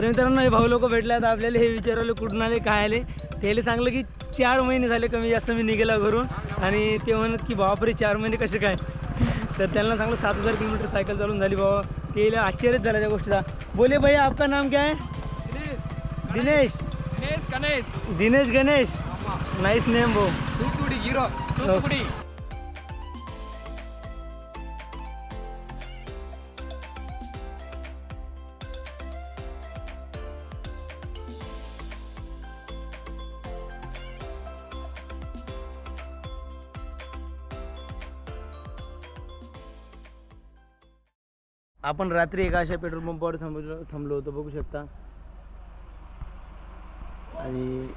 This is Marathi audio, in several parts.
तर मित्रांनो हे भाऊ लोक भेटले आता आपल्याला हे विचारवले कुठून आले काय आले. त्याला सांगलं की चार महिने झाले कमी जास्त मी निघेला घरून. आणि ते म्हणत की बापरे चार महिने कसे काय? तर त्यांना सांगलं सात हजार किलोमीटर सायकल चालून झाली बाबा ते आश्चर्यच झालं त्या गोष्टीचा. बोले भैया आपका नाम क्या है? दिनेश. दिनेश. गणेश. दिनेश गणेश. नाईस नेम भाऊ. हीरो. आपण रात्री एका अशा पेट्रोल पंपावर थांबलो थांबलो होतो बघू शकता. आणि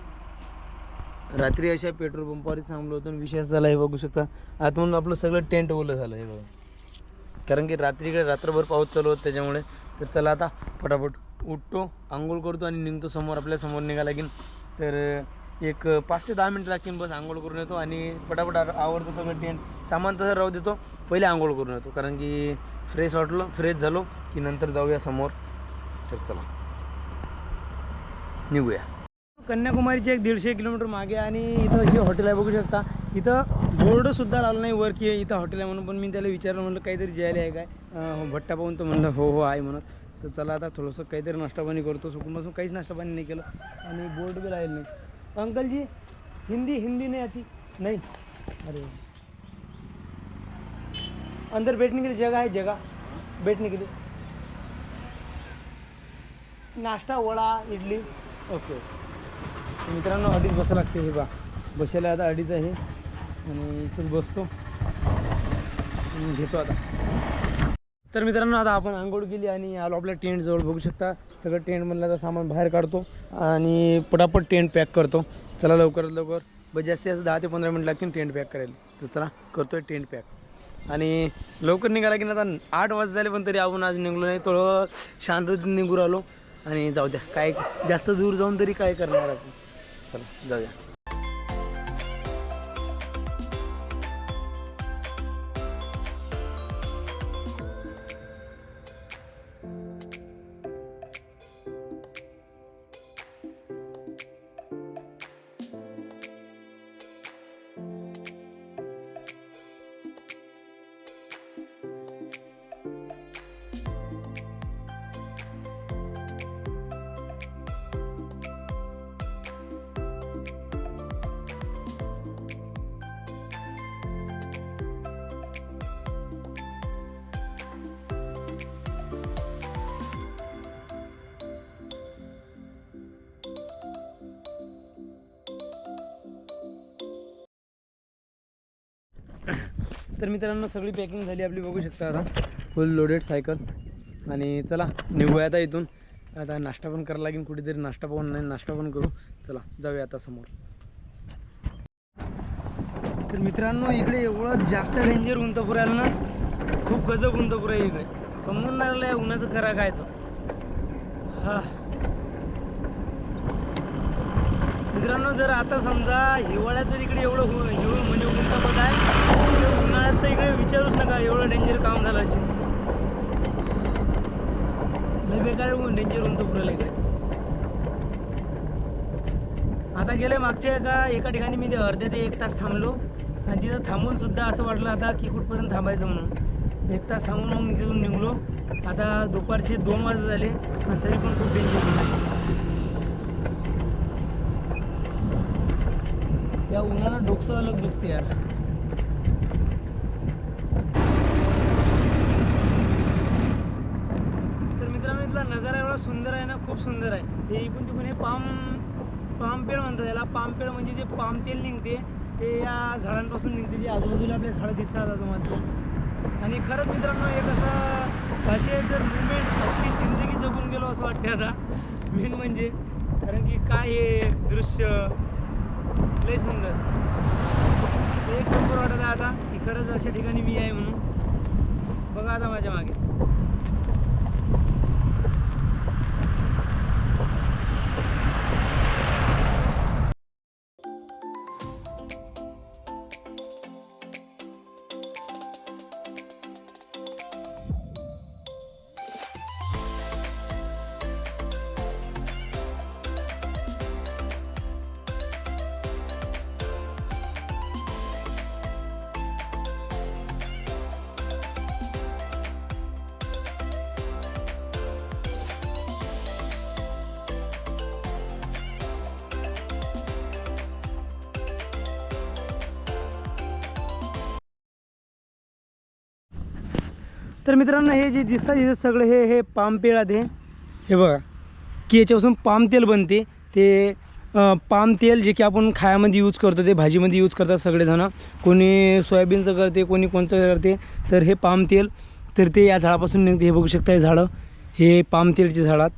रात्री अशा पेट्रोल पंपावर थांबलो होतो आणि विशेष झाला हे बघू शकता. आतमधून आपलं सगळं टेंट ओलं झालं हे बघा. कारण की रात्रीकडे रात्रभर पाऊस चालू होता त्याच्यामुळे. तर चला आता फटाफट उठतो आंघोळ करतो आणि निघतो समोर आपल्यासमोर निघा लागेल तर एक पाच ते दहा मिनटं लागतील बस आंघोळ करून येतो आणि पटापट आवडतो सगळं टेंट. सामान तसं राहू देतो. पहिले आंघोळ करून येतो. कारण की फ्रेश वाटलो फ्रेश झालो की नंतर जाऊया समोर. तर चला. निघूया. कन्याकुमारीचे एक दीडशे किलोमीटर मागे आणि इथं हे हॉटेल आहे बघू शकता. इथं बोर्डसुद्धा लावलं नाही वर की इथं हॉटेल आहे म्हणून पण मी त्याला विचारलं म्हणलं काहीतरी जेवायला आहे काय? भट्टा पाहून तर म्हणलं हो हो आहे म्हणत तर चला आता थोडंसं काहीतरी नाश्ता पाणी करतो. सुकून बसून काहीच नाश्ता पाणी नाही केलं. आणि बोर्ड बी राहिलं नाही अंकल जी हिंदी हिंदी नहीं आती। नहीं। अरे। अंदर बैठने के लिए जगह है जगह। बैठने के लिए। नाश्ता वडा इडली। ओके। मित्रांनो अडीच बसा लागते हे बा. बसायला आता अडीच आहे. आणि इथून बसतो. घेतो आता. तर मित्रांनो आता आपण आंघोळ केली आणि आलो आपल्या टेंटजवळ बघू शकता सगळं टेंटमधलं सामान बाहेर काढतो आणि पटापट टेंट पॅक करतो. चला लवकरात लवकर ब जास्तीत जास्त दहा ते पंधरा मिनिट लागतील टेंट पॅक करायला. तर चला करतोय टेंट पॅक आणि लवकर निघाला की ना आता आठ वाजता झाले पण तरी आपण आज निघलो नाही. थोडं शांततेत निघू राहिलो आणि जाऊ द्या काय जास्त दूर जाऊन तरी काय करणार आपण? चला जाऊया. तर मित्रांनो सगळी पॅकिंग झाली आपली बघू शकता आता. फुल लोडेड सायकल आणि चला निघूया आता इथून. आता नाश्ता पण करायला लागेल कुठेतरी नाश्ता पाहून नाही नाश्ता पण करू. चला जाऊया आता समोर. तर मित्रांनो इकडे एवढं जास्त डेंजर ऊन तर ना खूप गजब ऊन आहे इकडे. समजून नाही आहे उन्हाचं करा काय तर. हा. मित्रांनो जर आता समजा हिवाळ्यात जर इकडे एवढं हो हिव म्हणजे ऊन आहे उन्हाळ्यात तर इकडे विचारूच नका एवढं डेंजर काम झालं असेल. लय बेकार डेंजर ऊन तर पुरेल इकडे. आता गेले मागच्या एका एका ठिकाणी मी ते अर्धे ते एक तास थांबलो आणि तिथं थांबून सुद्धा असं वाटलं आता की कुठपर्यंत थांबायचं म्हणून. एक तास थांबून मग तिथून निघलो. आता दुपारचे दोन वाजता झाले आणि तरी पण खूप डेंजर ऊन आहे या उन्हानं डोकसं अलग दुखते यार. तर मित्रांनो इथला नजारा एवढा सुंदर आहे ना खूप सुंदर आहे. हे इकून तिकून हे पाम पामपेड म्हणतात याला. पामपेड म्हणजे जे पाम तेल निघते ते या झाडांपासून निघते जे आजूबाजूला आपल्या झाडं दिसतात आजूबाजूला. आणि खरंच मित्रांनो एक असं असे जर मुवमेंट अख्खी जिंदगी जगून गेलो असं वाटते आता. मेन म्हणजे कारण की काय हे दृश्य लय सुंदर. एक नंबर वाटत आहे आता की खरंच अशा ठिकाणी मी आहे म्हणून. बघा आता माझ्या मागे. तर मित्रांनो हे जे दिसतात इथे सगळे हे हे पाम पेळात हे. हे बघा की याच्यापासून पाम तेल बनते. ते पाम तेल जे की आपण खायामध्ये यूज करतो ते भाजीमध्ये यूज करतात सगळेजणं. कोणी सोयाबीनचं करते कोणी कोणचं करते तर हे पाम तेल. तर ते या झाडापासून निघते. हे बघू शकता हे झाडं. हे पाम तेलचे झाडात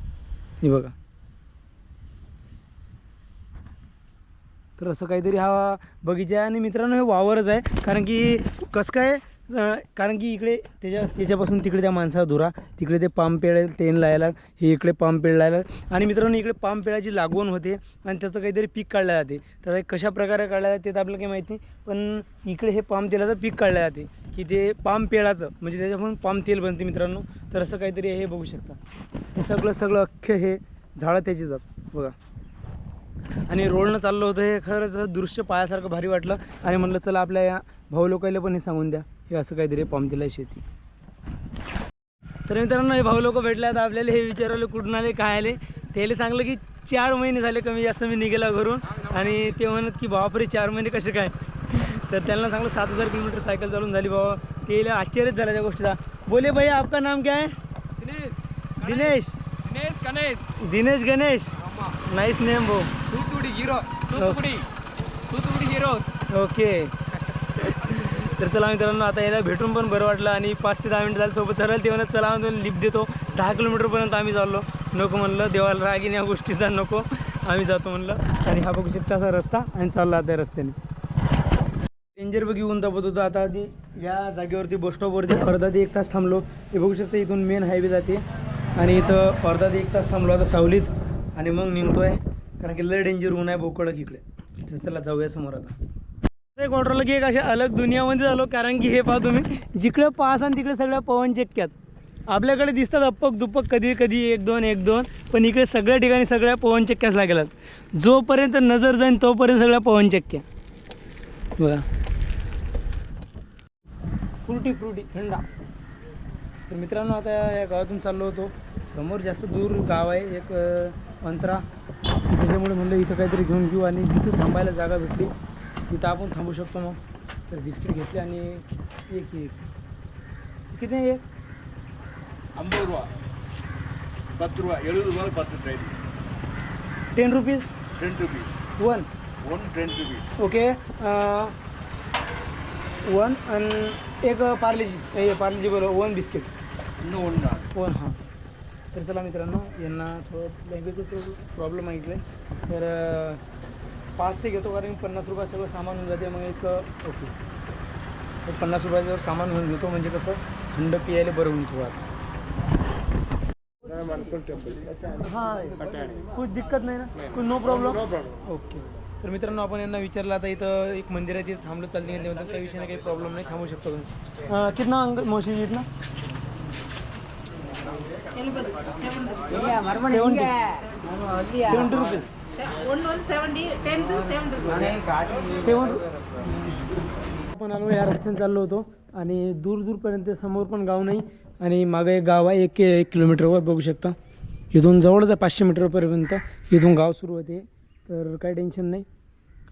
हे बघा. तर असं काहीतरी हा बगीचा आहे. आणि मित्रांनो हे वावरच आहे. कारण की कसं काय कारण की इकडे त्याच्या त्याच्यापासून तिकडे त्या माणसाला धुरा तिकडे ते पाम पेळ तेल लायला हे इकडे पाम पेळ लायला. आणि मित्रांनो इकडे पाम पेळाची लागवण होते आणि त्याचं काहीतरी पीक काढलं जाते. तर कशा प्रकारे काढलं जाते ते तर आपल्याला काही माहिती नाही पण इकडे हे पाम तेलाचं पीक काढलं जाते. की ते पाम पेळाचं म्हणजे त्याच्यापासून पाम तेल बनते मित्रांनो. तर असं काहीतरी हे बघू शकता. हे सगळं सगळं अख्ख हे झाडं त्याची जात बघा. आणि रोडनं चाललो होतं हे खरंच दृश्य पायासारखं भारी वाटलं. आणि म्हणलं चला आपल्या या भाऊ लोकायला पण हे सांगून द्या. हे असं काहीतरी पामतेल शेती. तर मित्रांनो हे भाऊ लोक भेटले आता आपल्याला हे विचारवले कुठून आले काय आले. त्याला सांगलं की चार महिने झाले कमी जास्त मी निघाला घरून. आणि ते म्हणत की बापरे चार महिने कसे काय? तर त्यांना सांगलं सात हजार किलोमीटर सायकल चालून झाली बाबा ते आश्चर्यच झालं त्या गोष्टीचा. बोले भैया आपका नाम क्या दिनेश. दिनेश. दिनेश गणेश. दिनेश गणेश. नाईस नेम भाऊ Thoothukudi hero Thoothukudi Thoothukudi heroes okay तर चला मित्रांनो आता याला भेटून पण बरं वाटलं आणि पाच ते दहा मिनिट झालं सोबत ठरवलं ते म्हणत चला आम्ही लिफ्ट देतो दहा किलोमीटरपर्यंत आम्ही चाललो नको म्हणलं देवाला रागीन या गोष्टीचा नको आम्ही जातो म्हणलं आणि हा बघू शकता असा रस्ता आणि चालला त्या रस्त्याने डेंजर बघ येऊन तापत होतं आता आधी या जागेवरती बस स्टॉपवरती अर्धा ते एक तास थांबलो हे बघू शकता इथून मेन हायवे जाते आणि इथं अर्धा ते एक तास थांबलो आता सावलीत आणि मग निघतोय कारण की लय डेंजर ऊन आहे बोकडक इकडे. तसं त्याला जाऊया समोर आता. एक ऑर्डरला की एक अशा अलग दुनियामध्ये झालो कारण की हे पहा तुम्ही जिकडे पास आणि तिकडे सगळ्या पवन चक्क्यात आपल्याकडे दिसतात अप्पक दुप्पक कधी कधी एक दोन एक दोन पण इकडे सगळ्या ठिकाणी सगळ्या पवन चक्क्याच लागेलात जोपर्यंत नजर जाईन तोपर्यंत सगळ्या पवन चक्क्या बघा. फ्रुटी फ्रुटी थंडा. तर मित्रांनो आता या गावातून चाललो होतो. समोर जास्त दूर गाव आहे एक अ, अंतरा त्याच्यामुळे म्हणलं इथं काहीतरी घेऊन घेऊ आणि जिथं थांबायला जागा भेटली तिथं आपण थांबू शकतो मग तर बिस्किट घेतले आणि एक एक किती आहे एक ஐம்பது ரூபா பத்து ரூபா எழுபது ரூபா பத்து train ten rupees ten rupees one one ten rupees okay one आणि एक पार्लेजी हे पार्लेजी बरोबर वन बिस्किट இன்னும் ஒன்று தான் वन हां तर चला मित्रांनो यांना थोडं लँग्वेजचं प्रॉब्लेम ऐकलं आहे तर पाच ते घेतो कारण पन्नास रुपयात सगळं सामान होऊन जाते. मग एक ओके. तर पन्नास रुपयाचं सामान घेऊन घेतो. म्हणजे कसं थंड पियायला बरं होऊन थोडं हां कुछ दिक्कत नाही ना? कुछ नो प्रॉब्लेम ओके. तर मित्रांनो आपण यांना विचारलं आता इथं एक मंदिर आहे तिथं थांबलो चालते काही विषय नाही काही प्रॉब्लेम नाही थांबू शकतो कितना अंग मोशी इतना? आपण आलो या रस्त्याने चाललो होतो आणि दूर दूरपर्यंत समोर पण गाव नाही आणि मागे एक गाव आहे एक एक किलोमीटरवर बघू शकता इथून जवळच आहे पाचशे मीटरपर्यंत इथून गाव सुरू होते तर काही टेन्शन नाही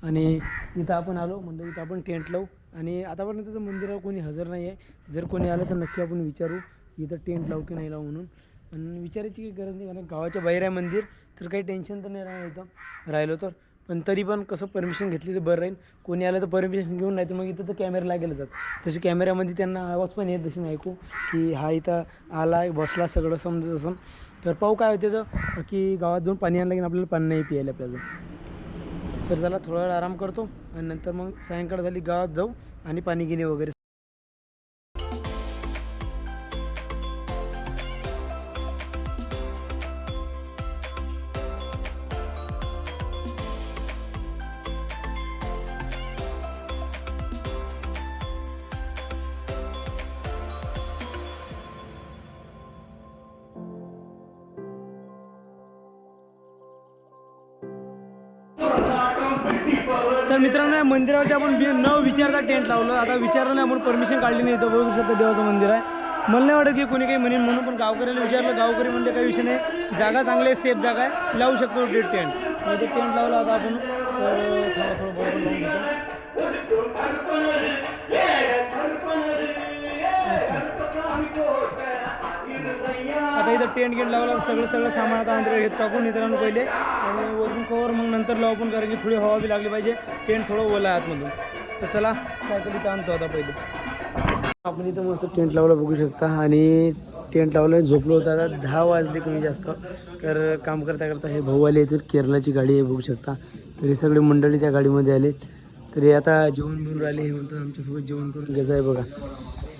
आणि इथं आपण आलो म्हणजे इथं आपण टेंट लावू आणि आतापर्यंत तर मंदिरावर कोणी हजर नाही आहे जर कोणी आलं तर नक्की आपण विचारू इथं टेंट लावू की नाही लावू म्हणून. आणि विचारायची काही गरज नाही कारण गावाच्या बाहेर आहे मंदिर तर काही टेन्शन तर नाही राहणार इथं. राहिलो तर. पण तरी पण कसं परमिशन घेतली तर बरं राहील. कोणी आलं तर परमिशन घेऊन नाही तर मग इथं तर कॅमेरा लागेल जात तसे कॅमेऱ्यामध्ये त्यांना आवाज पण येत जसे ऐकू की हा इथं आला बसला सगळं समजत असं तर पाहू काय होते तर की गावात जाऊन पाणी आणलं की आपल्याला पाणी नाही प्यायला आपल्याला. तर चला थोडा वेळ आराम करतो. आणि नंतर मग सायंकाळ झाली गावात जाऊ आणि पाणी घेणे वगैरे तर मित्रांनो या मंदिरावरती आपण बी न विचारता टेंट लावलं आता विचारलं नाही आपण परमिशन काढली नाही इथं बघू शकता देवाचं मंदिर आहे मला नाही वाटत की कोणी काही म्हणेन म्हणून पण गावकऱ्याला विचारलं गावकरी म्हणले काही विषय नाही जागा चांगली आहे सेफ जागा आहे लावू शकतो डेट टेंट म्हणजे टेंट लावला आता आपण थोडं बरोबर लावून घेतो इथं टेंट गेंट लावला सगळं सगळं सामान आता अंदर घेत टाकून मित्रांनो पहिले. आणि वरून कवर मग नंतर लावू पण कारण की थोडी हवा बी लागली पाहिजे. टेंट थोडं ओला आहे आतमधून. तर चला सायकल इथं आणतो आता पहिले. आपण इथं मस्त टेंट लावला बघू शकता. आणि टेंट लावलं झोपलो होतं आता दहा वाजले कमी जास्त. तर काम करता करता हे भाऊ आले तर केरलाची गाडी आहे बघू शकता. तर हे सगळे मंडळी त्या गाडीमध्ये आले तर हे आता जेवण बनून राहिले हे म्हणतात आमच्यासोबत जेवण करून घ्यायचं आहे बघा.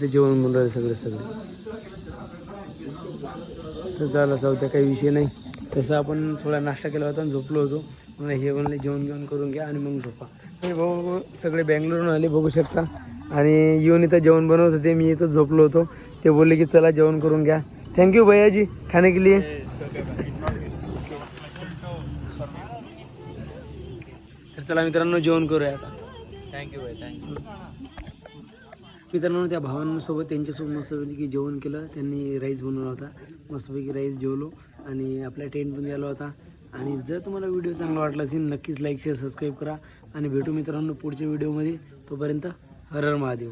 ते जेवण बनून राहिले सगळे सगळे. तर झालं जाऊ त्या काही विषय नाही. तसं आपण थोडा नाश्ता केला होता आणि झोपलो होतो. म्हणून हे म्हणले जेवण घेऊन करून घ्या आणि मग झोपा. हे भाऊ सगळे बँगलोरून आले बघू शकता. आणि येऊन इथं जेवण बनवत होते मी इथं झोपलो होतो. ते बोलले की चला जेवण करून घ्या. थँक्यू भैयाजी. खाने के लिए. तर चला मित्रांनो जेवण करूया आता. थँक्यू भाई. थँक्यू मित्रांनो त्या भावांसोबत त्यांच्यासोबत मस्तपैकी जेवण केलं. त्यांनी राईस बनवला होता. मस्तपैकी राईस जेवलो आणि आपला टेंट पण गेला होता आणि जर तुम्हाला व्हिडिओ चांगला वाटला असेल नक्कीच लाईक शेअर सबस्क्राईब करा. आणि भेटू मित्रांनो पुढच्या व्हिडिओमध्ये तोपर्यंत हर हर महादेव.